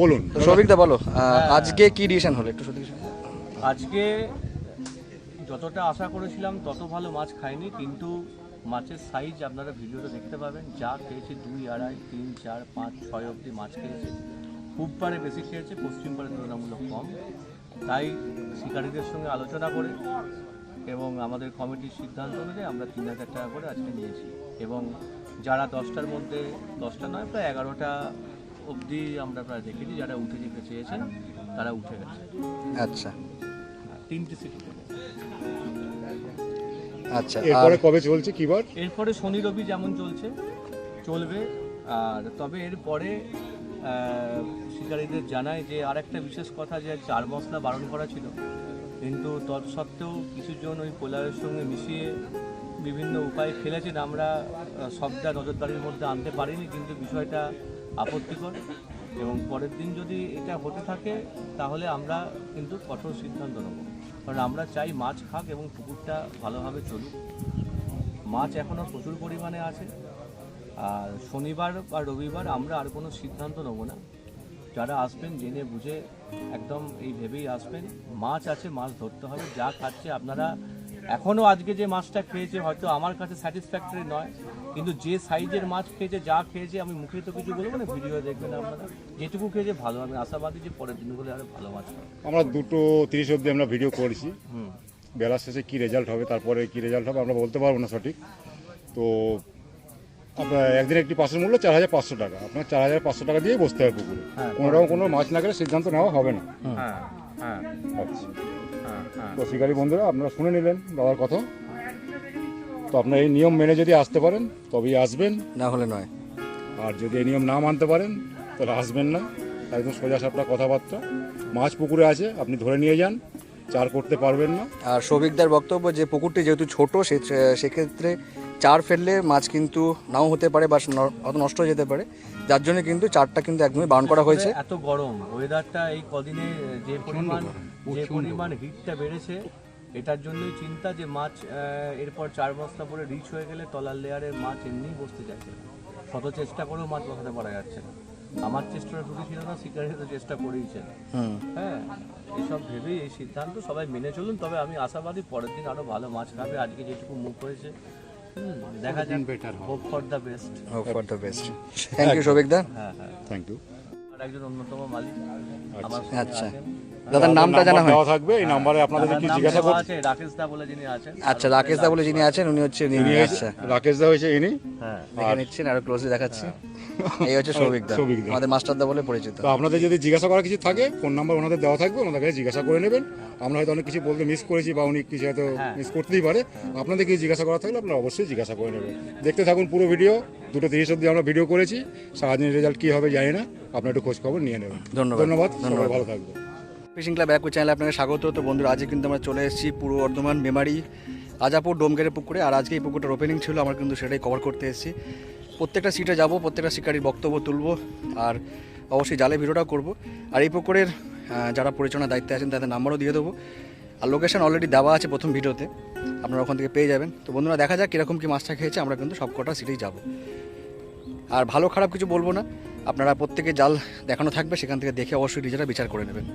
বলুন। সৌভিকদা বলো। আজকে কি ডিসিশন হলো একটু সত্যি আজকে যতটা আশা করেছিলাম তত ভালো মাছ খাইনি কিন্তু মাছের সাইজ আপনারা ভিডিওতে দেখতে পাবেন। যা খেয়েছে দুই আড়াই তিন চার পাঁচ ছয় অবধি মাছ খেয়েছে। খুব পারে বেশি খেয়েছে পশ্চিম পারে তুলনামূলক কম। তাই শিকারীদের সঙ্গে আলোচনা করে এবং আমাদের কমিটির সিদ্ধান্ত অনুযায়ী আমরা তিন হাজার টাকা করে আজকে নিয়েছি। এবং যারা দশটার মধ্যে দশটা নয় প্রায় এগারোটা অবধি আমরা প্রায় দেখেছি যারা উঠে যেতে চেয়েছেন তারা উঠে গেছে। আচ্ছা। তিনটে সিটি থেকে আচ্ছা এরপরে কবে চলছে কি বার এরপরে শনি রবি যেমন চলছে চলবে। আর তবে এরপরে শিকারীদের জানায় যে আরেকটা বিশেষ কথা যে চার মশলা বারণ করা ছিল। কিন্তু তৎসত্ত্বেও কিছুজন ওই পোলারের সঙ্গে মিশিয়ে বিভিন্ন উপায় ফেলেছেন আমরা সবটা নজরদারির মধ্যে আনতে পারিনি কিন্তু বিষয়টা আপত্তিকর এবং পরের দিন যদি এটা হতে থাকে, তাহলে আমরা কিন্তু কঠোর সিদ্ধান্ত নেব। কারণ আমরা চাই মাছ খাক এবং পুকুরটা ভালোভাবে চলুক। মাছ এখনও প্রচুর পরিমাণে আছে। আর শনিবার বা রবিবার আমরা আর কোনো সিদ্ধান্ত নেব না। যারা আসবেন, জেনে বুঝে একদম এই ভেবেই আসবেন, মাছ আছে, মাছ ধরতে হবে, যা খাচ্ছে আপনারা এখনও আজকে যে মাছটা খেয়েছে, হয়তো আমার কাছে স্যাটিসফ্যাক্টরি নয়। কিন্তু যে সাইজের মাছ খেয়েছে যা খেয়েছে আমি মুখে তো কিছু বলব না ভিডিও দেখবেন আপনারা। যেটুকু খেয়েছে ভালো। আমি আশাবাদী যে পরের দিনগুলো আরও ভালো মাছ পাবো আমরা দুটো তিরিশ অবধি আমরা ভিডিও করেছি। হুম। বেলা শেষে কি রেজাল্ট হবে তারপরে কি রেজাল্ট হবে আমরা বলতে পারব না সঠিক। তো আপনার একদিন একটি পাশের মূল্য চার হাজার পাঁচশো টাকা। আপনার চার হাজার পাঁচশো টাকা দিয়ে বসতে হবে পুকুরে। হ্যাঁ। কোনো রকম কোনো মাছ না গেলে সিদ্ধান্ত নেওয়া হবে না। হ্যাঁ হ্যাঁ। আচ্ছা। তো শিকারী বন্ধুরা আপনারা শুনে নিলেন দাদার কথা। তো আপনার এই নিয়ম মেনে যদি আসতে পারেন তবেই আসবেন। না হলে নয়। আর যদি এই নিয়ম না মানতে পারেন তাহলে আসবেন না। একদম সোজা সাপটা কথাবার্তা। মাছ পুকুরে আছে আপনি ধরে নিয়ে যান। চার করতে পারবেন না। আর সৌভিকদার বক্তব্য যে পুকুরটি যেহেতু ছোট সে সেক্ষেত্রে চার ফেললে মাছ কিন্তু নাও হতে পারে বা অত নষ্ট হয়ে যেতে পারে। যার জন্য কিন্তু চারটা কিন্তু একদমই বারণ করা হয়েছে। এত গরম। ওয়েদারটা এই কদিনে যে পরিমাণ যে পরিমাণ হিটটা বেড়েছে এটার জন্যই চিন্তা যে মাছ এরপর চার বস্তা পরে রিচ হয়ে গেলে তলার লেয়ারে মাছ এমনিই বসতে চাইছে। শত চেষ্টা করেও মাছ বসাতে পারা যাচ্ছে না। আমার চেষ্টাটা ত্রুটি ছিল না শিকারি তো চেষ্টা করেইছেন হ্যাঁ এসব ভেবেই এই সিদ্ধান্ত সবাই মেনে চলুন তবে আমি আশাবাদী পরের দিন আরও ভালো মাছ খাবে। আজকে যেটুকু মুখ হয়েছে হুম, দেখা যাক। Better hope for the best hope for the best thank you সৌভিকদা হ্যাঁ হ্যাঁ। থ্যাংক ইউ আর একজন অন্যতম মালিক। আমার আচ্ছা। দাদার নামটা জানা হয় দেওয়া থাকবে এই নাম্বারে আপনাদের কি জিজ্ঞাসা করতে আছে রাকেশ দা বলে যিনি আছেন। আচ্ছা রাকেশ দা বলে যিনি আছেন উনি হচ্ছে ইনি আচ্ছা। রাকেশ দা হয়েছে ইনি? হ্যাঁ দেখে নিচ্ছেন আরও ক্লোজলি দেখাচ্ছি। এই হচ্ছে সৌভিকদা সৌভিকদা। আমাদের মাস্টার দা বলে পরিচিত। তো আপনাদের যদি জিজ্ঞাসা করার কিছু থাকে ফোন নাম্বার ওনাদের দেওয়া থাকবে ওনাদের কাছে জিজ্ঞাসা করে নেবেন। আমরা হয়তো অনেক কিছু বলতে মিস করেছি বা উনি কিছু হয়তো মিস করতেই পারে। আপনাদের কিছু জিজ্ঞাসা করা থাকলে আপনারা অবশ্যই জিজ্ঞাসা করে নেবেন। দেখতে থাকুন পুরো ভিডিও দুটো তিরিশ অব্দি আমরা ভিডিও করেছি। সারাদিনের রেজাল্ট কী হবে জানি না আপনারা একটু খোঁজ খবর নিয়ে নেবেন। ধন্যবাদ। ধন্যবাদ ধন্যবাদ। ভালো থাকবে ফিশিং ক্লাব ব্যাকুর চ্যানেলে আপনাকে স্বাগত। তো বন্ধুরা, আজকে কিন্তু আমরা চলে এসেছি পূর্ব বর্ধমান মেমারি, আজাপুর ডোমগেরের পুকুরে। আর আজকে এই পুকুরটার ওপেনিং ছিল, আমরা কিন্তু সেটাই কভার করতে এসেছি। প্রত্যেকটা সিটে যাব, প্রত্যেকটা শিকারির বক্তব্য তুলবো, আর অবশ্যই জালে ভিডিওটাও করব। আর এই পুকুরের যারা পরিচালনার দায়িত্বে আছেন, তাদের নাম্বারও দিয়ে দেবো। আর লোকেশন অলরেডি দেওয়া আছে প্রথম ভিডিওতে, আপনারা ওখান থেকে পেয়ে যাবেন। তো বন্ধুরা, দেখা যাক কীরকম কী মাছটা খেয়েছে, আমরা কিন্তু সব কটা সিটেই যাব। আর ভালো খারাপ কিছু বলব না, আপনারা প্রত্যেকে জাল দেখানো থাকবে, সেখান থেকে দেখে অবশ্যই নিজেরা বিচার করে নেবেন।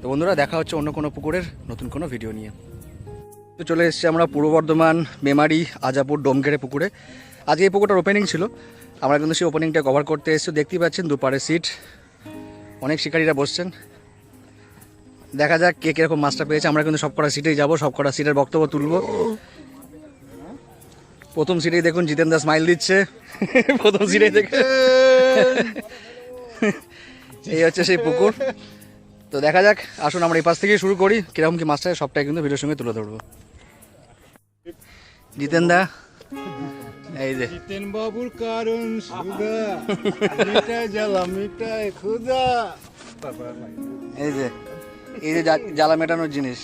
তো বন্ধুরা, দেখা হচ্ছে অন্য কোনো পুকুরের নতুন কোনো ভিডিও নিয়ে। তো চলে এসেছি আমরা পূর্ব বর্ধমান মেমারি আজাপুর ডোমগেরে পুকুরে। আজকে এই পুকুরটার ওপেনিং ছিল। আমরা কিন্তু সেই ওপেনিংটা কভার করতে এসেছি। দেখতেই পাচ্ছেন দুপারে সিট অনেক শিকারীরা বসছেন। দেখা যাক কে কীরকম মাছটা পেয়েছে। আমরা কিন্তু সব কটা সিটেই যাব, সব কটা সিটের বক্তব্য তুলব। প্রথম সিটেই দেখুন জিতেন দাস স্মাইল দিচ্ছে। প্রথম সিটেই দেখে এই হচ্ছে সেই পুকুর। তো দেখা যাক আসুন আমরা এই পাশ থেকেই শুরু করি। কীরকম কি মাছটা সবটাই কিন্তু ভিডিওর সঙ্গে তুলে ধরবো। জিতেন দা এই যে। জিতেন বাবুর কারণ সুদা জ্বালা মিটায় ক্ষুদা এই যে এই যে জ্বালা মেটানোর জিনিস।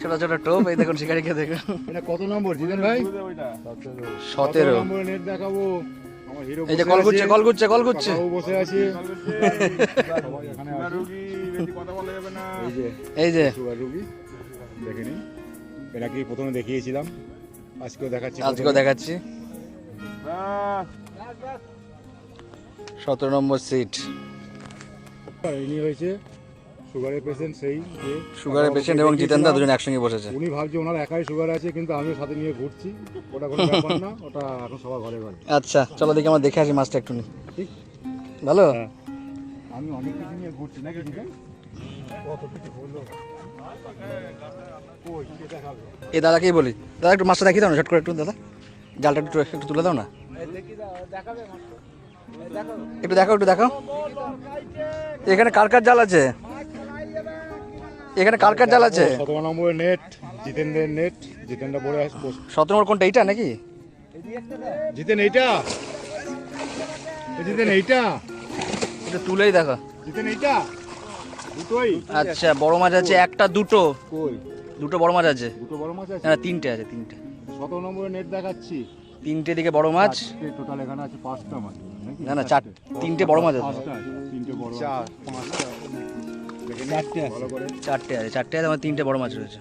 ছোট ছোট টোপ এই দেখুন শিকারিকে দেখুন। এটা কত নম্বর? জিতেন ভাই? সতেরো। নম্বর নেট দেখাবো? এই যে কল ঘুরছে কল ঘুরছে কল বাবু বসে আছে। এই যে। সুগার রুগী দেখে নিন। এনাকে প্রথমে দেখিয়েছিলাম আজকেও দেখাচ্ছি আজকেও দেখাচ্ছি। সতেরো নম্বর সিট ইনি হয়েছে। সুগারের পেশেন্ট সেই যে সুগারের পেশেন্ট এবং জিতেন দা দুজন একসঙ্গে বসেছে। উনি ভাবছে ওনার একাই সুগার আছে কিন্তু আমিও সাথে নিয়ে ঘুরছি। ওটা কোনো ব্যাপার না ওটা এখন সবার ঘরে ঘরে। আচ্ছা চলো দেখি আমরা দেখে আসি মাছটা একটু ঠিক। ভালো? হ্যাঁ। আমি অনেক কিছু নিয়ে ঘুরছি নাকি কত কিছু হলো এই দাদাকেই বলি। দাদা একটু মাছটা দেখিয়ে দাও না শর্ট করে একটু দাদা। জালটা একটু একটু তুলে দাও না। একটু দেখো একটু দেখো এখানে কার কার জাল আছে? এখানে কার কার জাল আছে? সতেরো নম্বরের নেট জিতেনদের নেট পড়ে আসব সতেরো নম্বর কোনটা এইটা নাকি? জিতেন এইটা? জিতেন এইটা? একটু তুলেই দেখো। জিতেন এইটা? দুটোই? আচ্ছা বড় মাছ আছে একটা দুটো। কই? দুটো বড় মাছ আছে। দুটো বড় মাছ আছে? না তিনটে আছে তিনটে। সতেরো নম্বরের নেট দেখাচ্ছি। তিনটে দিকে বড় মাছ। টোটাল এখানে আছে পাঁচটা মাছ না না চার তিনটে বড় মাছ আছে। পাঁচটা তিনটে বড় চার পাঁচটা। চারটে ভালো করে। চারটে আছে চারটে আছে আমার তিনটে বড় মাছ রয়েছে।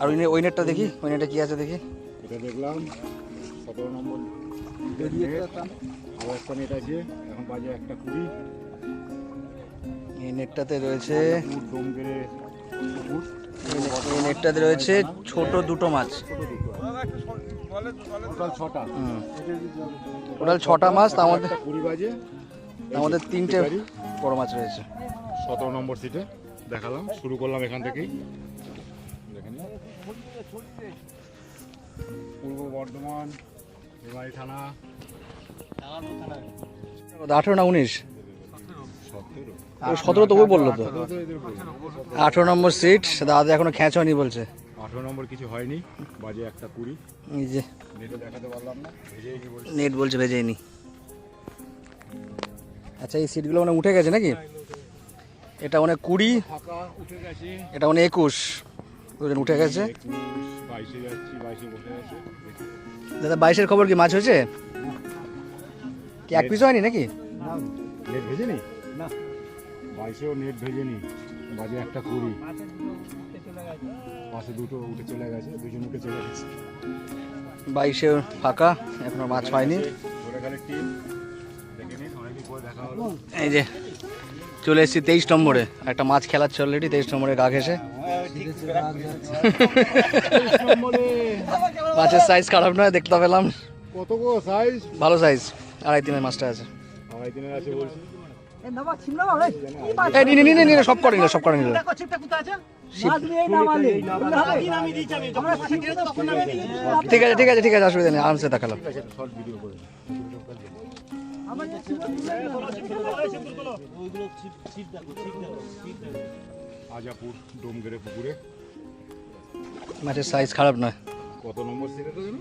আর ওই ওই নেটটা দেখি ওই নেটটা কি আছে দেখি। এটা দেখলাম সতেরো নম্বর। আবার নেট আছে এখন বাজে একটা কুড়ি। এই নেটটাতে রয়েছে এই নেটটাতে রয়েছে ছোট দুটো মাছ। টোটাল ছটা। মাছ তার মধ্যে কুড়ি বাজে। তার মধ্যে তিনটে। বড় মাছ রয়েছে। সতেরো নম্বর সিটে দেখালাম শুরু করলাম এখান থেকেই। পূর্ব বর্ধমান থানা। আঠেরো না উনিশ? সতেরো। ও সতেরো তো ওই বলল তো। আঠেরো নম্বর সিট দাদা এখনও খ্যাঁচ হয়নি বলছে। আঠেরো নম্বর কিছু হয়নি বাজে একটা কুড়ি। এই যে নেটে ভেজেই বলছি? বলছে ভেজেনি আচ্ছা এই সিটগুলো মানে উঠে গেছে নাকি? এটা অনেক কুড়ি এটা মানে একুশ। দুজন উঠে গেছে। দাদা বাইশের খবর কি মাছ হয়েছে? কি এক পিস হয়নি নাকি? নেট নি। বাইশেও নেট বাজে একটা কুড়ি। পাশে দুটো উঠে চলে গেছে দুজন উঠে চলে গেছে। বাইশে ফাঁকা এখনও মাছ হয়নি। এই যে চলে এসেছি তেইশ নম্বরে। একটা মাছ খেলাচ্ছে অলরেডি তেইশ নম্বরে গা ঘেসে মাছের সাইজ খারাপ নয় দেখতে পেলাম। কত সাইজ ভালো সাইজ আড়াই তিনের মাছটা আছে। আড়াই দিনের বলছি। সব করে নিল সব করে নিল। ঠিক আছে ঠিক আছে ঠিক আছে অসুবিধা নেই আরামসে দেখালাম শর্ট ভিডিও করে আজাপুর ডোমগেরে পুকুরে। মাছের সাইজ খারাপ নয়। কত নম্বর সিটে তো জানো?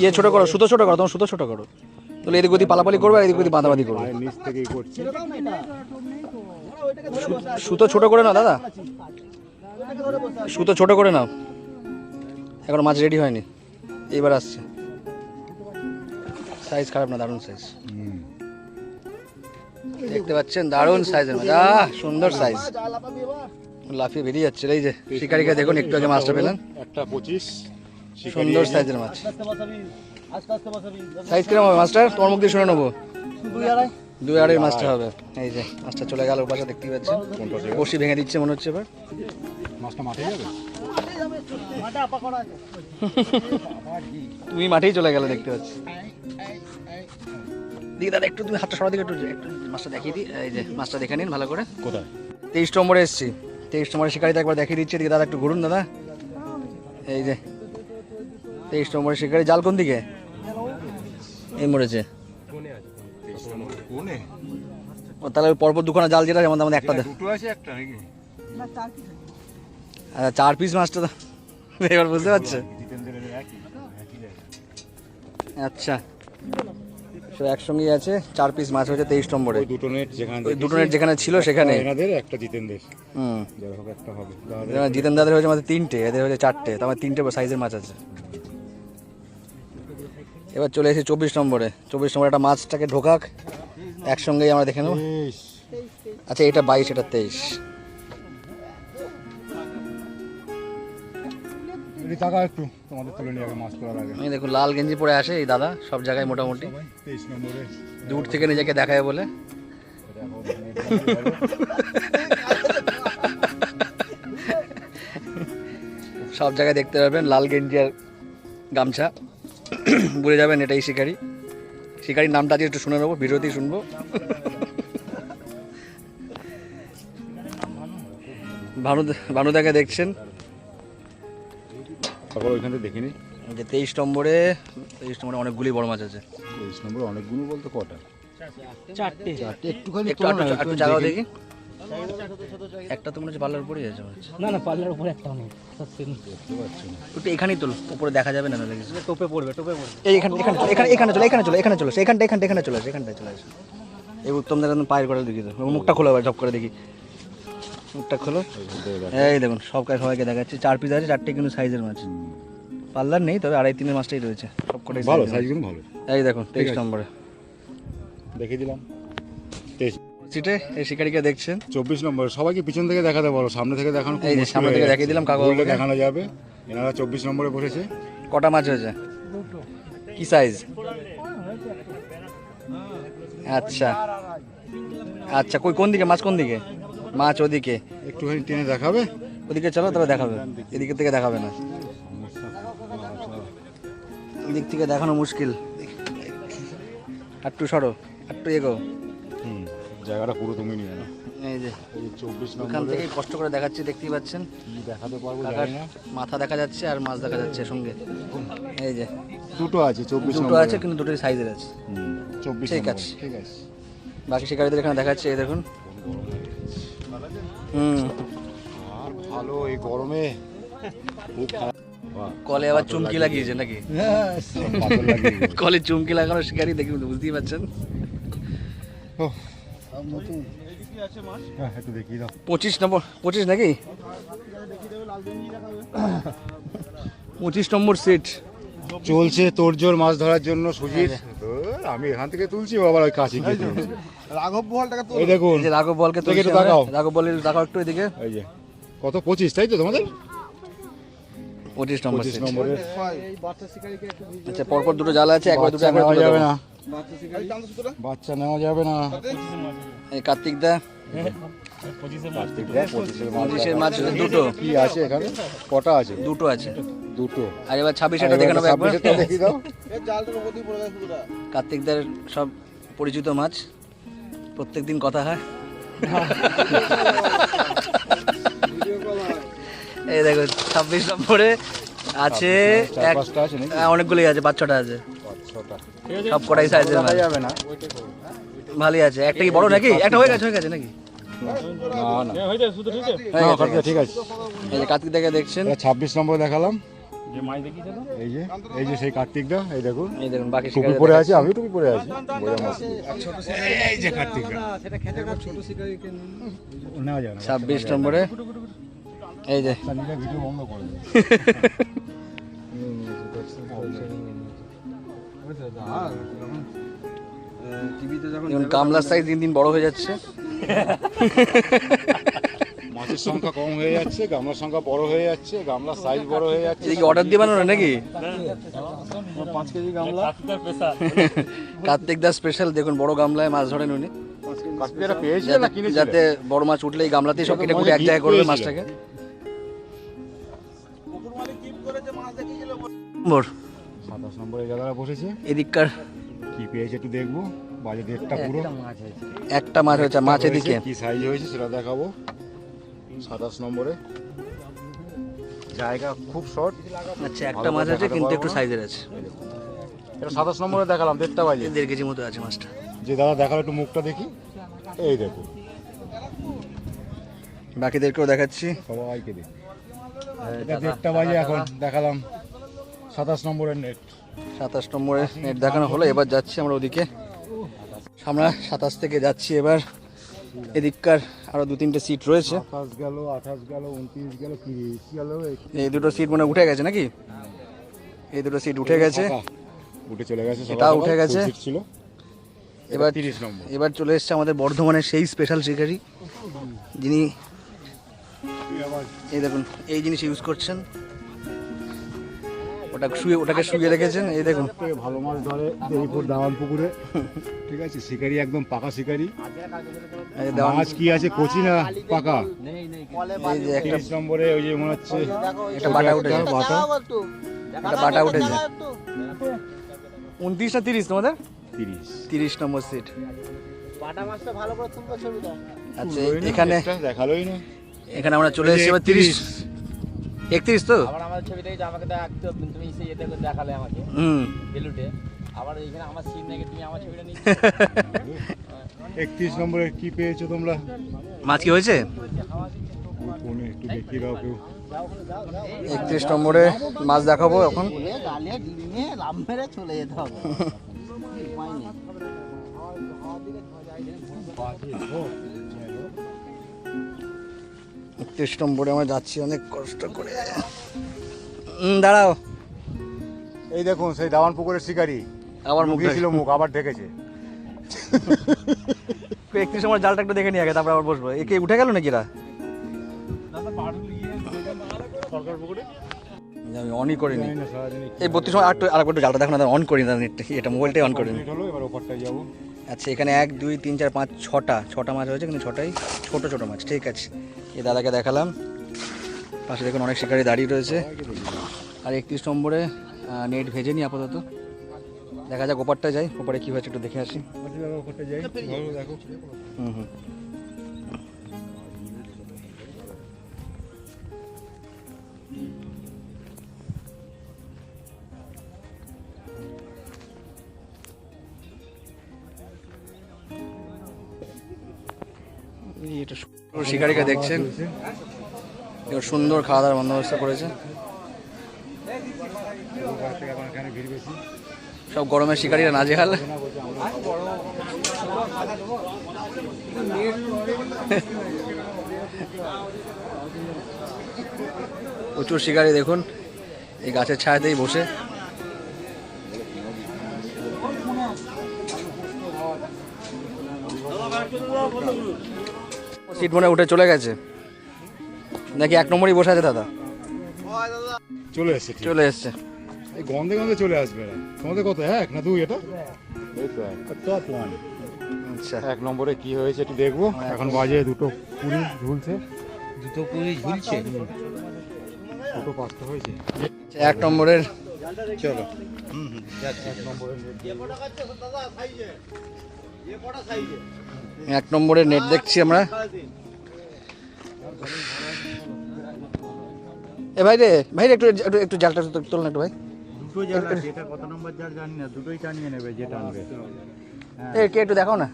ইয়ে ছোট করো সুতো ছোট করো তোমার সুতো ছোট করো। তাহলে এদিক ওদিক পালাপালি করবে আর এদিক ওদিক বাঁধাবাঁধি করবে। নিচ থেকেই করছি। সুতো ছোট করে নাও দাদা। সুতো ছোট করে নাও। এখন মাছ রেডি হয়নি। এইবার আসছে। সাইজ খারাপ না দারুণ সাইজ দেখতে পাচ্ছেন দারুণ সাইজের মাছ আহ সুন্দর সাইজ লাফিয়ে বেরিয়ে যাচ্ছে এই যে শিকারিকে দেখুন একটু আগে মাছটা পেলেন। একটা পঁচিশ। সুন্দর সাইজের মাছ। সাইজ কীরকম হবে মাছটার তোমার মুখ দিয়ে শুনে নেব। দুই আড়াই। মাছটা হবে। এই যে মাছটা চলে গেল ওর পাশে দেখতেই পাচ্ছেন বসি ভেঙে দিচ্ছে মনে হচ্ছে এবার। মাছটা মাঠে যাবে? তুমি মাঠেই চলে গেলে দেখতে পাচ্ছি। দিদি দাদা একটু তুমি হাতটা সরা দিকে একটু একটু মাছটা দেখিয়ে দিই। এই যে মাছটা দেখে নিন ভালো করে। কোথায়? তেইশ নম্বরে এসেছি। তেইশ নম্বরে শিকারিতে একবার দেখিয়ে দিচ্ছি। দিদি দাদা একটু ঘুরুন দাদা। এই যে তেইশ নম্বরে শিকারি। জাল কোন দিকে? এই মরেছে ও তাহলে ওই পরপর দুখানা জাল যেটা যেমন আমাদের একটা দেয় দুটো আছে একটা নাকি? আচ্ছা চার পিস মাছটা তো এবার বুঝতে পারছ? আচ্ছা। তো একসঙ্গেই আছে চার পিস মাছ হয়েছে তেইশ নম্বরে। দুটো নেট যেখানে দুটো নেট যেখানে ছিল সেখানে। এনাদের একটা জিতেন্দ্রের হুম। একটা হবে। জিতেন দাদের হয়েছে আমাদের তিনটে এদের হয়েছে চারটে তো আমার তিনটে সাইজের মাছ আছে। এবার চলে এসেছি চব্বিশ নম্বরে। চব্বিশ নম্বরে একটা মাছটাকে ঢোকাক একসঙ্গেই আমরা দেখে নেব। আচ্ছা এটা বাইশ এটা তেইশ। যদি টাকা একটু তোমাদের তুলে নিয়ে আগে মাছ তোলার আগে। এই দেখুন লাল গেঞ্জি পরে আসে এই দাদা সব জায়গায় মোটামুটি। তেইশ নম্বরে। দূর থেকে নিজেকে দেখায় বলে। সব জায়গায় দেখতে পারবেন লাল গেঞ্জি আর গামছা। বুঝে যাবেন এটাই শিকারি। শিকারির নামটা আজকে একটু শুনে নেব ভিডিওতেই শুনব। ভানু ভানুদাকে দেখছেন। তারপর ওইখানে দেখিনি যে তেইশ নম্বরে তেইশ নম্বরে অনেকগুলি বড় মাছ আছে। তেইশ নম্বরে অনেকগুলো বলতে কটা? চারটে। চারটে। একটুখানি একটু জায়গা দেখি। একটা তো মনে হচ্ছে পাল্লার উপরেই আছে না না পার্লার উপরে একটা নেই। একটু এখানেই তোলো উপরে দেখা যাবে না টোপে পড়বে টোপে পড়বে। এখানে এখানে চলে, এখানে এখানে চলে এখানে চলে এখানে চলে এখানটা এখানটা এখানে চলে আসে এখানটায় চলে আসে। এই উত্তম দাদা পায়ের করে দেখি তো মুখটা খোলা ঝপ করে দেখি। মুখটা খোলো। এই দেখুন সব কাজ সবাইকে দেখাচ্ছে। চার পিস আছে চারটে কিন্তু সাইজের মাছ। পাল্লার নেই তবে আড়াই তিনের মাছটাই রয়েছে। সব কটাই ভালো এর সাইজগুলো ভালো। এই দেখুন তেইশ নম্বরে। দেখিয়ে দিলাম। তেইশ। সিটে এই শিকারিকে দেখছেন। চব্বিশ নম্বর। সবাইকে পিছন থেকে দেখাতে পারো সামনে থেকে দেখানো এই সামনে থেকে দেখিয়ে দিলাম কাকা দেখানো যাবে। এনারা চব্বিশ নম্বরে বসেছে। কটা মাছ হয়েছে? কি সাইজ আচ্ছা। আচ্ছা কই কোন দিকে? মাছ কোন দিকে? মাছ ওদিকে। একটুখানি টেনে দেখাবে? ওদিকে চলো তবে দেখাবে। এদিকে থেকে দেখাবে না। এদিক থেকে দেখানো মুশকিল। একটু সরো একটু এগো। জায়গাটা পুরো তুমি নিয়ে না এই যে চব্বিশ ওখান থেকে কষ্ট করে দেখাচ্ছি দেখতেই পাচ্ছেন। দেখাতে পারব মাথা দেখা যাচ্ছে আর মাছ দেখা যাচ্ছে সঙ্গে। এই যে। দুটো আছে চব্বিশ দুটো আছে কিন্তু দুটোই সাইজের আছে। চব্বিশ ঠিক আছে। ঠিক আছে। বাকি শিকারীদের এখানে দেখাচ্ছে এই দেখুন। আর ভালো এই গরমে। কলে আবার চুমকি লাগিয়েছে নাকি? দিল। কলে চুমকি লাগানো শিকারি দেখি বুঝতেই পারছেন? ওহ। হ্যাঁ, একটু দেখিয়ে দাও। পঁচিশ নম্বর পঁচিশ নাকি? পঁচিশ নম্বর সিট চলছে তোরজোর মাছ ধরার জন্য সুজিত। ধুর, আমি এখান থেকে তুলছি বাবার ওই কাছে গিয়ে তুলছি। এই দেখুন এই যে রাঘব বলকে দেখে একটু তুলছি তাকাও। রাঘব বলের তাকাও একটু এদিকে। এই যে কত পঁচিশ তাই তো তোমাদের? পঁচিশ নম্বর পঁচিশ সিট নম্বরে। আচ্ছা পরপর দুটো জাল আছে একবার দুটো একবার নেওয়া যাবে না। বাচ্চা নেওয়া যাবে না। এই কার্তিক দা। পঁচিশের মাছ দুটো। কি আছে এখানে? কটা আছে? দুটো আছে। দুটো। আর এবার ছাব্বিশ এটা দেখে নেব একবার। দেখিয়ে দাও। কার্তিকদের সব পরিচিত মাছ। প্রত্যেক দিন কথা হয়। এই দেখো ছাব্বিশ নম্বরে আছে নাকি? হ্যাঁ, অনেকগুলোই আছে পাঁচ ছটা আছে সব কটাই সাইজের মাছ। যাবে না। ভালোই আছে। একটা কি বড় নাকি? একটা হয়ে গেছে হয়ে গেছে নাকি? হয়ে ঠিক আছে। এই যে কার্তিক দেখে দেখছেন ছাব্বিশ নম্বর দেখালাম। এই যে এই যে সেই কার্তিকদা এই দেখুন। এই দেখুন বাকি টুপি পরে আছে আমি টুপি পরে আছি। বোঝা মুশকিল। এই যে কার্তিক দা। নেওয়া যাবে না ছাব্বিশ নম্বরে। এই যে। ভিডিও বন্ধ করে দেবে দেখুন কামলার সাইজ দিন দিন বড় হয়ে যাচ্ছে। মাছের সংখ্যা কম হয়ে যাচ্ছে গামলার সংখ্যা বড় হয়ে যাচ্ছে গামলার সাইজ বড় হয়ে যাচ্ছে। এদিকে অর্ডার দিয়ে বানানো নাকি? পাঁচ কেজি গামলা? কার্তিক দা স্পেশাল দেখুন বড় গামলায় মাছ ধরেন উনি। না যাতে- বড় মাছ উঠলেই গামলাতেই সব কেটে কুটে এক মনে জায়গায় করবে মাছটাকে। নম্বর সাতাশ নম্বরে দাদারা বসেছে। এদিককার কি পেয়েছে একটু দেখব। বাজে পুরো। একটা মাছ হয়েছে মাছ এদিকে কি সাইজ হয়েছে সেটা দেখাবো। সাতাশ নম্বরে। জায়গা খুব শর্ট আচ্ছা একটা মাছ আছে কিন্তু একটু সাইজের আছে। এটা সাতাশ নম্বরে দেখালাম দেড়টা বাজে। দেড় কেজি মতো আছে মাছটা। যে দাদা দেখাল একটু মুখটা দেখি। এই দেখো বাকিদেরকেও দেখাচ্ছি। সবাইকে দেখি। এটা দেড়টা বাজে এখন দেখালাম। সাতাশ নম্বরের নেট সাতাশ নম্বরে নেট দেখানো হলো এবার যাচ্ছি আমরা ওদিকে। আমরা সাতাশ থেকে যাচ্ছি এবার। এদিককার আরও দু তিনটে সিট রয়েছে। সাতাশ গেল আঠাশ গেল উনত্রিশ গেল তিরিশ গেল এই দুটো সিট মানে উঠে গেছে নাকি? এই দুটো সিট উঠে গেছে। উঠে চলে গেছে সকাল উঠে গেছে। ছিল। এবার তিরিশ নম্বর। এবার চলে এসছে আমাদের বর্ধমানের সেই স্পেশাল শিকারি। যিনি এই দেখুন এই জিনিস ইউজ করছেন। ওটা শুয়ে ওটাকে শুয়ে রেখেছেন? এই দেখুন। ভালো মাছ ধরে দেরিপুর দাওয়ান পুকুরে ঠিক আছে? শিকারি একদম পাকা শিকারি। মাছ কি আছে? কচি না পাকা? এই যে একটা নম্বরে ওই যে মনে হচ্ছে একটা বাটা উঠেছে। বাটা। একটা বাটা উঠেছে। উনত্রিশ না তিরিশ তোমাদের? তিরিশ। তিরিশ নম্বর সিট বাটা মাছটা ভালো করে তুলবে ছবিটা আচ্ছা এখানে দেখালোই না। এখানে আমরা চলে এসেছি এবার তিরিশ একত্রিশ তো? আবার আমার ছবি দেখে আমাকে দেখতে তুমি সেই ইয়েতে করে দেখালে আমাকে। হুম। বেলুটে আবার এখানে আমার সিন দেখে তুমি আমার ছবিটা নিয়ে একত্রিশ নম্বরে কি পেয়েছ তোমরা? মাছ কি হয়েছে? একটু দেখিয়ে দাও কেউ। একত্রিশ নম্বরে মাছ দেখাবো এখন। গালিয়ে ডিম নিয়ে লাভ মেরে চলে যেতে হবে। উপায় নেই। একত্রিশ নম্বরে আমরা যাচ্ছি অনেক কষ্ট করে। দাঁড়াও। এই দেখুন সেই দাওয়ান পুকুরের শিকারি। আবার মুখ ছিল মুখ আবার ঢেকেছে একত্রিশ নম্বর জালটা একটু দেখে নিয়ে আগে তারপর আবার বসবো। একে উঠে গেল নাকি এরা? আমি অনই করিনি। এই বত্রিশ সময় আর আরেকবার জালটা দেখো না অন করি না এটা মোবাইলটাই অন করিনি। আচ্ছা এখানে এক দুই তিন চার পাঁচ ছটা। ছটা মাছ হয়েছে কিন্তু ছটাই ছোট ছোট মাছ ঠিক আছে। এই দাদাকে দেখালাম। পাশে দেখুন অনেক শিকারি দাঁড়িয়ে রয়েছে। আর একত্রিশ নম্বরে নেট ভেজে নি আপাতত। দেখা যাক ওপারটা যাই, ওপারে কী হয়েছে একটু দেখে আসি। হুম হুম। এটা শিকারিকে দেখছেন। সুন্দর খাওয়া দাওয়ার বন্দোবস্ত করেছে। সব গরমের শিকারিরা নাজেহাল। প্রচুর শিকারি দেখুন, এই গাছের ছায়াতেই বসে। সিট মনে উঠে চলে গেছে। নাকি এক নম্বরই বসে আছে দাদা? চলে এসছে চলে এসছে। এই গন্ধে গন্ধে চলে আসবে। তোমাদের কত এক না দুই এটা? এক। আচ্ছা। এক নম্বরে কি হয়েছে একটু দেখব। এখন বাজে দুটো কুড়ি ঝুলছে। দুটো কুড়ি ঝুলছে? দুটো পাঁচটা হয়েছে। এক নম্বরের। চলো। হুম হুম এক নম্বরের নেট দেখছি আমরা। এ ভাই রে ভাই রে একটু একটু একটু জালটা একটু তোল না একটু ভাই। দুটো জাল আছে এটা কত নম্বর জাল জানি না দুটোই টানিয়ে নেবে যেটা আনবে এ কে একটু দেখাও না।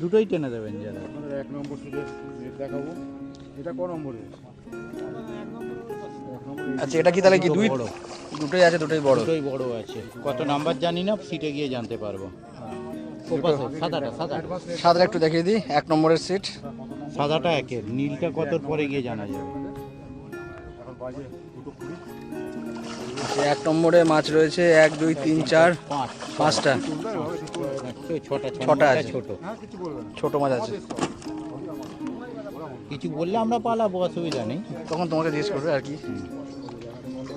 দুটোই টেনে দেবেন যারা। আমাদের এক নম্বর শুধু নেট দেখাবো। এটা ক নম্বরে? আচ্ছা এটা কি তাহলে কি দুই দুটোই আছে দুটোই বড়। দুটোই বড় আছে। কত নাম্বার জানি না সিটে গিয়ে জানতে পারব। সাদাটা সাদা সাদা একটু দেখিয়ে দিই এক নম্বরের সিট সাদাটা একের নীলটা কত পরে গিয়ে জানা যাবে? এক নম্বরে মাছ রয়েছে এক দুই তিন চার পাঁচটা। ছটা আছে। ছোট কিছু ছোট। মাছ আছে। কিছু বললে আমরা পালাবো অসুবিধা নেই। তখন তোমাকে জিজ্ঞেস করবে আর কি।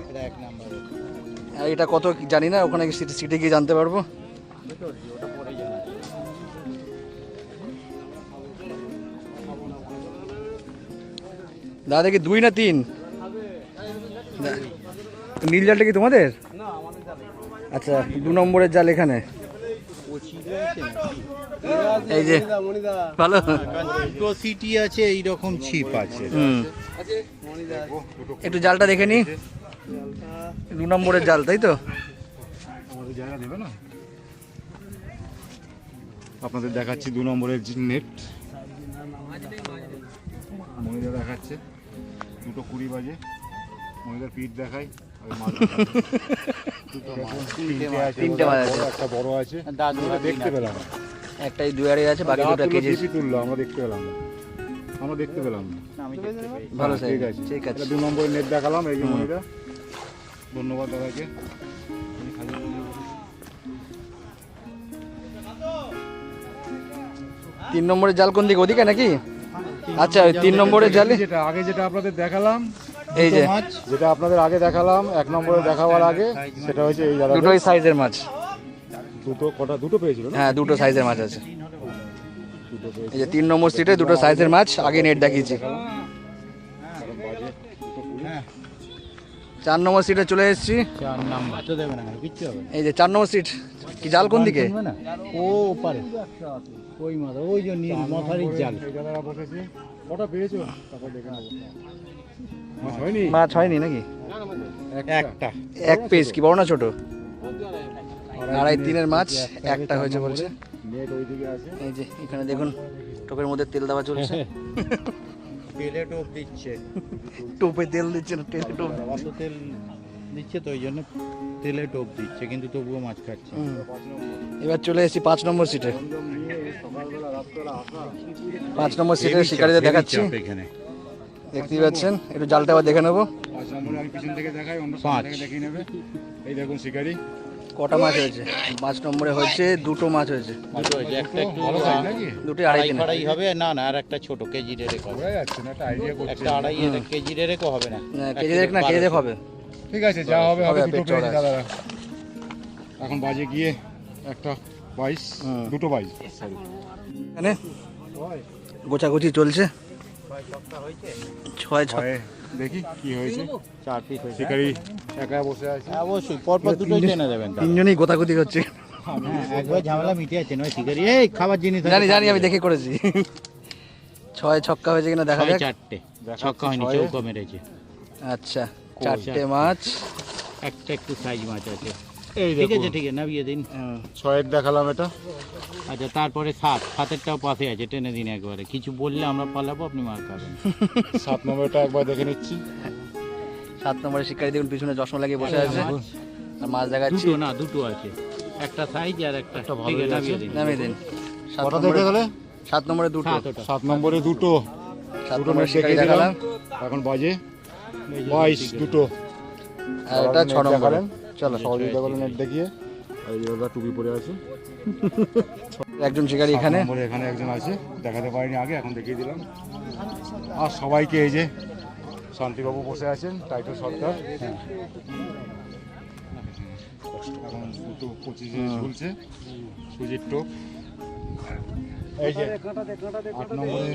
এটা আর এটা কত জানি না ওখানে সিটে সিটে গিয়ে জানতে পারব। দাদা দেখি দুই না তিন। নীল জালটা কি তোমাদের? আচ্ছা দু নম্বরের জাল এখানে। এই যে ভালো? দুটো সিটি আছে এইরকম ছিপ আছে। একটু জালটা দেখে নি। দু নম্বরের জাল তাই তো? আপনাদের দেখাচ্ছি দু নম্বরের নেট। মনিদা দেখাচ্ছে। দুটো কুড়ি বাজে। মনিদার পিঠ দেখাই আর মাছ দেখাই। দুটো মাছ, তিনটে মাছ আছে। বড় একটা বড় আছে। দেখতে পেলাম। একটাই দুই আড়াই আছে বাকি দুটো তুললো কেজি তুললো আমরা দেখতে পেলাম। না আমরা দেখতে পেলাম। না ভালো হ্যাঁ, ঠিক আছে। ঠিক আছে। এটা দু নম্বরের নেট দেখালাম এই যে। মনিদা ধন্যবাদ দাদাকে। তিন নম্বরের জাল কোন দিকে? ওদিকে নাকি? আচ্ছা ওই তিন নম্বরে জালে? যেটা আগে যেটা আপনাদের দেখালাম এই যে। মাছ যেটা আপনাদের আগে দেখালাম এক নম্বরে দেখাবার আগে সেটা হচ্ছে এই দাদা দুটোই সাইজের মাছ। দুটো কটা দুটো পেয়েছিল হ্যাঁ দুটো সাইজের মাছ আছে। এই যে তিন নম্বর সিটে দুটো সাইজের মাছ আগে নেট দেখিয়েছি। চার নম্বর সিটে চলে এসেছি। না। এই যে চার নম্বর সিট কি জাল কোন দিকে? ও ওপারে। ওই মাথা ওই যে নীল মশারির জাল। বসেছে। কটা পেয়েছ? তারপর দেখে নেব। মাছ হয়নি? মাছ হয়নি নাকি? একটা। এক পিস কি? বড় না ছোট? আড়াই তিনের মাছ একটা হয়েছে বলছে। নেট ওইদিকে আছে। এই যে এখানে দেখুন টোপের মধ্যে তেল দেওয়া চলছে। তেলে টোপ দিচ্ছে। টোপে তেল দিচ্ছে না তেলে টোপ তেল দিচ্ছে তো ওই জন্য। তেলে টোপ দিচ্ছে কিন্তু তবুও মাছ খাচ্ছে। এবার চলে এসেছি পাঁচ নম্বর সিটে। পাঁচ নম্বর সিটে শিকারিদের দেখাচ্ছি। এখানে। দেখতেই পাচ্ছেন একটু জালটা আবার দেখে নেব। পিছন থেকে দেখাই অন্য এই দেখুন শিকারি কটা মাছ হয়েছে? পাঁচ নম্বরে হয়েছে দুটো মাছ হয়েছে। দুটো হয়েছে, একটা একটু আড়াই আড়াই হবে না না আর একটা ছোট কেজি রেখো হবে। একটা আইডিয়া করছে। একটা আড়াই কেজি রেখো হবে না কেজি দেখ না কেজি দেখ হবে। ঠিক আছে যা হবে হবে দুটো চড়া পেয়েছে দাদারা এখন বাজে গিয়ে একটা বাইশ দুটো বাইশ। এখানে গোছাগুছি চলছে। ছয় ছয় দেখি কি হয়েছে। চার পিস হয়েছে। শিকারি একা বসে আছে। হ্যাঁ, অবশ্যই পরপর দুটোই। তিনজনই গোতাগুতি হচ্ছে হ্যাঁ একবার ঝামেলা মিটে আছে নয় শিকারি। এই খাবার জিনিস জানি জানি আমি দেখে করেছি। ছয় ছক্কা হয়েছে কিনা দেখা যাক। চারটে। ছক্কা হয়নি ছয়ে। চৌকা মেরেছে। আচ্ছা। চারটে মাছ। একটা একটু সাইজ মাছ আছে। এই ঠিক আছে ঠিক আছে নামিয়ে দিন। ছয়ের দেখালাম এটা। আচ্ছা তারপরে সাত। সাতেরটাও পাশে আছে টেনে দিন একবারে। কিছু বললে আমরা পালাবো আপনি মার খাবেন। সাত নম্বরটা একবার দেখে নিচ্ছি। সাত নম্বরে শিকারি দেখুন পিছনে চশমা লাগিয়ে বসে আছে। আর মাছ দেখাচ্ছি। দুটো না দুটো আছে। একটা সাইজ আর একটা। একটা ঠিক আছে নামিয়ে দিন। নামিয়ে দিন। সাত নম্বরে গেলে সাত নম্বরে দুটো। সাত সাত নম্বরে দুটো। সাত দুটো নম্বরে শিকারি দেখালাম। এখন বাজে। বাইশ দুটো। আর এটা ছ নম্বরে। চলো। সহযোগিতা করে নেট দেখিয়ে। আর দাদা টুপি পরে আছে। একজন শিকারি এখানে। এখানে একজন আছে। দেখাতে পারিনি আগে এখন দেখিয়ে দিলাম। আর সবাইকে এই যে শান্তিবাবু বসে আছেন টাইটল সরকার এখন দুটো পঁচিশে ঝুলছে। সুজির টোপ। এই যে আট নম্বরে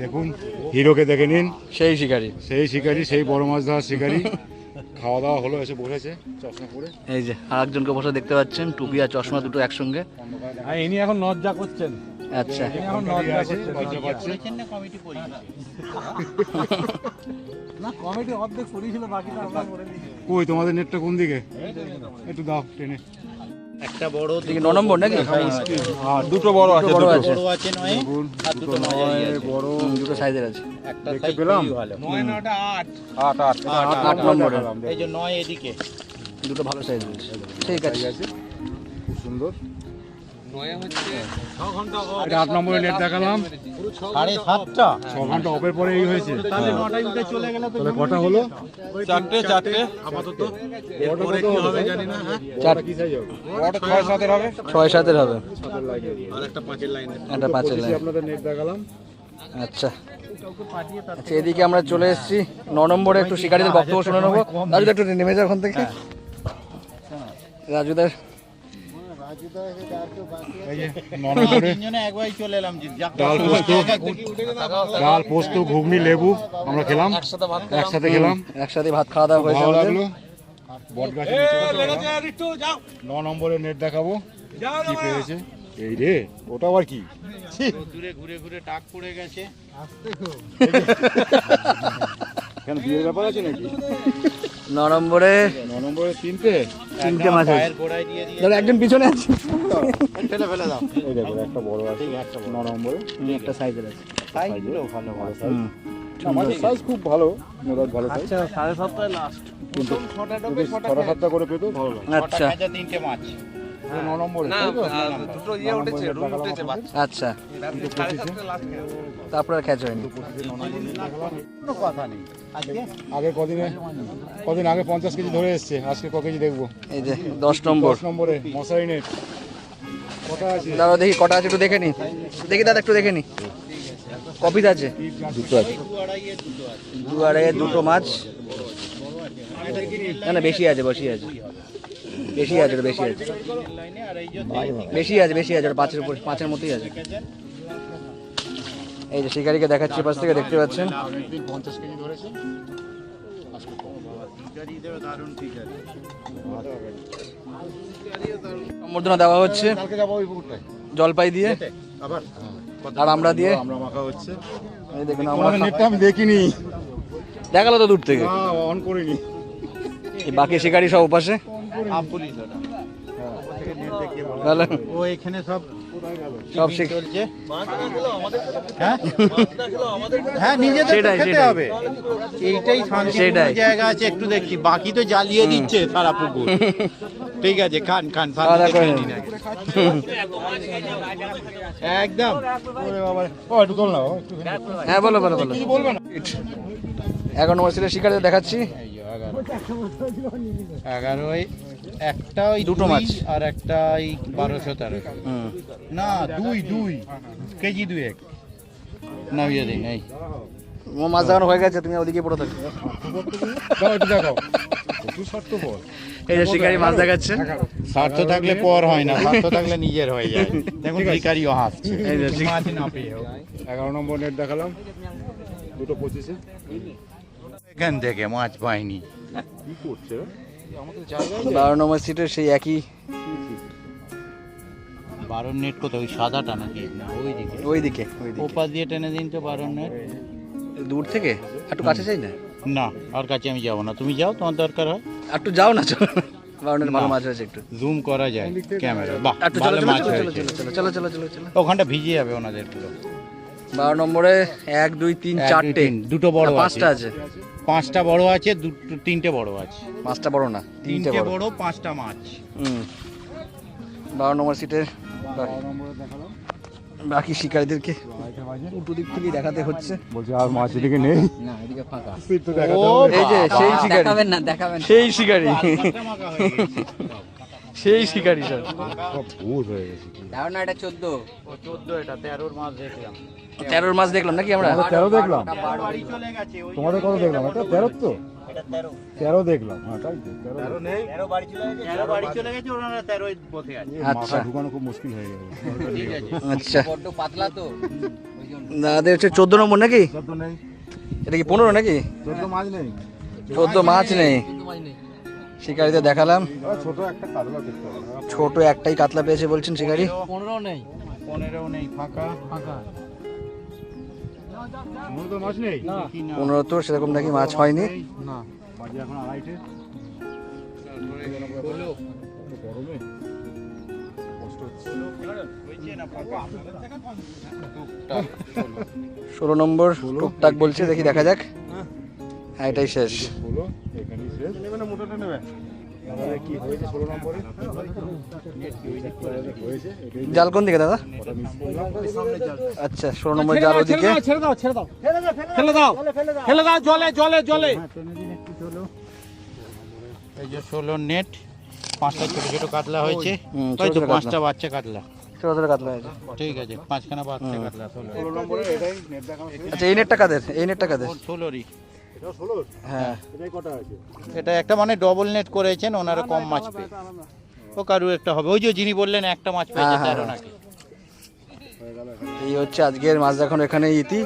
দেখুন হিরোকে দেখে নিন। সেই শিকারি। সেই শিকারি সেই বড় মাছ ধরার শিকারি। খাওয়া দাওয়া হলো এসে বসেছে চশমা পরে। এই যে আর একজনকে বসে দেখতে পাচ্ছেন টুপি আর চশমা দুটো একসঙ্গে। আর ইনি এখন নজ্জা করছেন। আচ্ছা। এখন নজ্জা আছে লজ্জা পাচ্ছে। করেছেন না কমিটি করেছে কই তোমাদের নেটটা কোন দিকে? একটু দাও টেনে। একটা বড় দিকে ন নম্বর নাকি? হ্যাঁ দুটো বড় আছে বড় দুটো আছে বড় আছে নয় আর দুটো মাঝারি আছে। বড়। দুটো সাইজের আছে। একটা সাইজ পেলাম? খুবই ভালো। আট। আট আট নম্বরে। নম্বর এই যে নয় এদিকে। দুটো ভালো সাইজ আছে। ঠিক আছে। সুন্দর। এটা আট নম্বরে নেট দেখালাম। সাড়ে সাতটা? ছ ঘণ্টা অপের পরে এই হয়েছে। তাহলে নটায় উঠে চলে গেলে তো তাহলে কটা হলো? চারটে চারটে। আপাতত। এরপরে কি হবে? জানি না চার কি সাইজ হবে? ছয় সাতের হবে। ছয় সাতের হবে। আর একটা পাঁচের লাইনে একটা পাঁচের লাইন আপনাদের নেট দেখালাম। আচ্ছা। আচ্ছা এদিকে আমরা চলে এসেছি। ন নম্বরে একটু শিকারীদের বক্তব্য শুনে নেব। রাজুদা একটু নেমে যাও ওখান থেকে। রাজুদার ডাল পোস্ত। ঘুগনি লেবু আমরা খেলাম। একসাথে খেলাম। একসাথে ভাত খাওয়া দাওয়া হয়েছে ভালো লাগল। বট। ন নম্বরে নেট দেখাবো। কি পেয়েছে? এই রে ওটা আবার কি? দূরে ঘুরে ঘুরে টাক পড়ে গেছে। কেন বিয়ের ব্যাপার আছে নাকি? ন নম্বরে? ন নম্বরে তিনটে? তিনটে মাছ আছে। দাদা একজন পিছনে আছে। ফেলে ফেলে দাও। এই দেখো একটা বড় আছে। ন নম্বরে। একটা সাইজের আছে। সাইজগুলো ভালো ভালো সাইজ। আমাদের সাইজ খুব ভালো। মোটামুটি ভালো সাইজ। সাড়ে সাতটায় লাস্ট কিন্তু ছটা করে পেতো ভালো লাগে আচ্ছা। তিনটে মাছ। ন নম্বরে তাই তো? দুটো ইয়ে আচ্ছা। তারপর হয়নি। কোনো কথা নেই। আজকে? আগে কদিনে কদিন আগে পঞ্চাশ কেজি ধরে এসছে আজকে ক কেজি দেখব? এই যে দশ নম্বর। দশ নম্বরে মশারি নেট কটা আছে? দাদা দেখি কটা আছে একটু দেখে নি। দেখি দাদা একটু দেখে নি। কপিস আছে? দুটো আছে। দু আড়াইয়ে দুটো মাছ। না না বেশি আছে বেশি আছে। বেশি আছে বেশি আছে। বেশি আছে বেশি আছে পাঁচের উপর পাঁচের মতোই আছে। এই যে শিকারিকে দেখাচ্ছি পাশ থেকে দেখতে পাচ্ছেন। পঞ্চাশ কেজি ধরেছে সম্বর্ধনা দেওয়া হচ্ছে জলপাই দিয়ে আর আমরা দিয়ে। আমরা মাখা হচ্ছে দেখুন আমরা আমি দেখিনি। দেখাল তো দূর থেকে। অন করিনি। বাকি শিকারি সব উপাসে হাফ পুলিশ ওটা তাহলে ও এখানে সব সব চলছে। হ্যাঁ? হ্যাঁ নিজেদের সেটাই, খেতে হবে। এইটাই। জায়গা আছে একটু দেখছি বাকি তো জ্বালিয়ে দিচ্ছে সারা পুকুর। ঠিক আছে খান খান। একদম। হ্যাঁ বলো বলো বলো। কিছু বলবে না? এখন নম্বর সিটের শিকারিদের দেখাচ্ছি। এগারো এগারোই একটা ওই দুটো মাছ। আর একটা ওই বারোশো তেরো। না দুই দুই। কেজি দুই এক নামিয়ে দিন এই। ও মাছ দেখানো হয়ে গেছে তুমি ওদিকে পড়ে থাকো। দাও দেখাও। একটু শর্ত বল এই যে শিকারি মাছ দেখাচ্ছে স্বার্থ থাকলে পর হয় না স্বার্থ থাকলে নিজের হয়ে যায়। দেখুন হাসছে। এই যে মাছ না পেয়েও এগারো নম্বর নেট দেখালাম। দুটো পঁচিশে। এখান থেকে মাছ পাইনি। কি করছে? বারো নম্বর সিটের সেই একই। বারোর নেট কোথায়? ওই সাদাটা নাকি? না ওই দিকে ওই দিকে ওই দিয়ে টেনে দিন তো বারোর নেট দূর থেকে? একটু কাছে চাই না? না আর কাছে আমি যাব না। তুমি যাও তোমার দরকার হয়। একটু যাও না চলো। বারোনের ভালো মাছ হয়েছে একটু। জুম করা যায় ক্যামেরা বাহ একটু ভালো মাছ চলো চলো হয়েছে। চলো চলো চলো চলো চলো। ওখানটা ভিজে যাবে ওনাদের পুরো বারো নম্বরে এক দুই তিন চারটে। দুটো বড় পাঁচটা আছে। পাঁচটা বড় আছে দুটো তিনটে বড় আছে। পাঁচটা বড় না তিনটে বড়। বড় পাঁচটা মাছ। হুম। বারো নম্বর সিটের বাকি শিকারীদেরকে উল্টো দিক থেকেই দেখাতে হচ্ছে। বলছি আর মাছ এদিকে নেই। না এদিকে ফাঁকা। এই যে সেই শিকারি। দেখাবেন না দেখাবেন সেই শিকারি। সেই শিকারি স্যার। সব হয়ে গেছে। দাও না এটা চোদ্দ। চোদ্দ এটা তেরোর মাছ দেখলাম। তেরোর মাছ দেখলাম নাকি আমরা? তেরো দেখলাম। বাড়ি চলে গেছে তোমাদের কত দেখলাম? এটা তেরো তো? তেরো। দেখলাম হ্যাঁ তাই তেরো বাড়ি চলে গেছে তেরো বাড়ি চলে গেছে ওনারা তেরোই পথে আছে। আচ্ছা। ঢুকানো খুব মুশকিল হয়ে গেল। আচ্ছা। বড্ড পাতলা তো দাদা হচ্ছে চোদ্দ নম্বর নাকি? এটা কি পনেরো নাকি? চোদ্দ মাছ নেই। চোদ্দ মাছ নেই। শিকারিতে দেখালাম। আরে ছোট একটা কাতলা ছোট একটাই কাতলা পেয়েছে বলছেন শিকারি। পনেরো নেই। পনেরো নেই ফাঁকা। ফাঁকা। পনেরো তো সেরকম নাকি মাছ হয়নি। না এখন আড়াইটে। গরমে ষোলো নম্বর টুকটাক বলছে দেখি দেখা যাক। হ্যাঁ এটাই শেষ। শেষ মোটাটা নেবে আমাদের কি হয়েছে? ষোলো নম্বরে? হয়েছে জাল কোন দিকে দাদা কটা মিস করলাম আচ্ছা ষোলো নম্বর জাল ওদিকে এই যে ষোলো নেট পাঁচটা ছোট ছোট কাতলা হয়েছে। তাই তো পাঁচটা বাচ্চা কাতলা। ছোট ছোট কাতলা ঠিক আছে পাঁচখানা বাচ্চা কাতলা ষোলো। ষোলো নম্বরে এটাই নেট দেখানো আচ্ছা এই নেটটা কাদের? এই নেটটা কাদের? ষোলোরই। ষোলো হ্যাঁ। এটা একটা মানে ডবল নেট করেছেন ওনারা কম মাছ পেয়ে। ও কারু একটা হবে। ওই যে যিনি বললেন একটা মাছ পেয়েছে হ্যাঁ, তেরো হ্যাঁ। নাকি এই হচ্ছে আজকের মাছ এখন এখানে ইতি।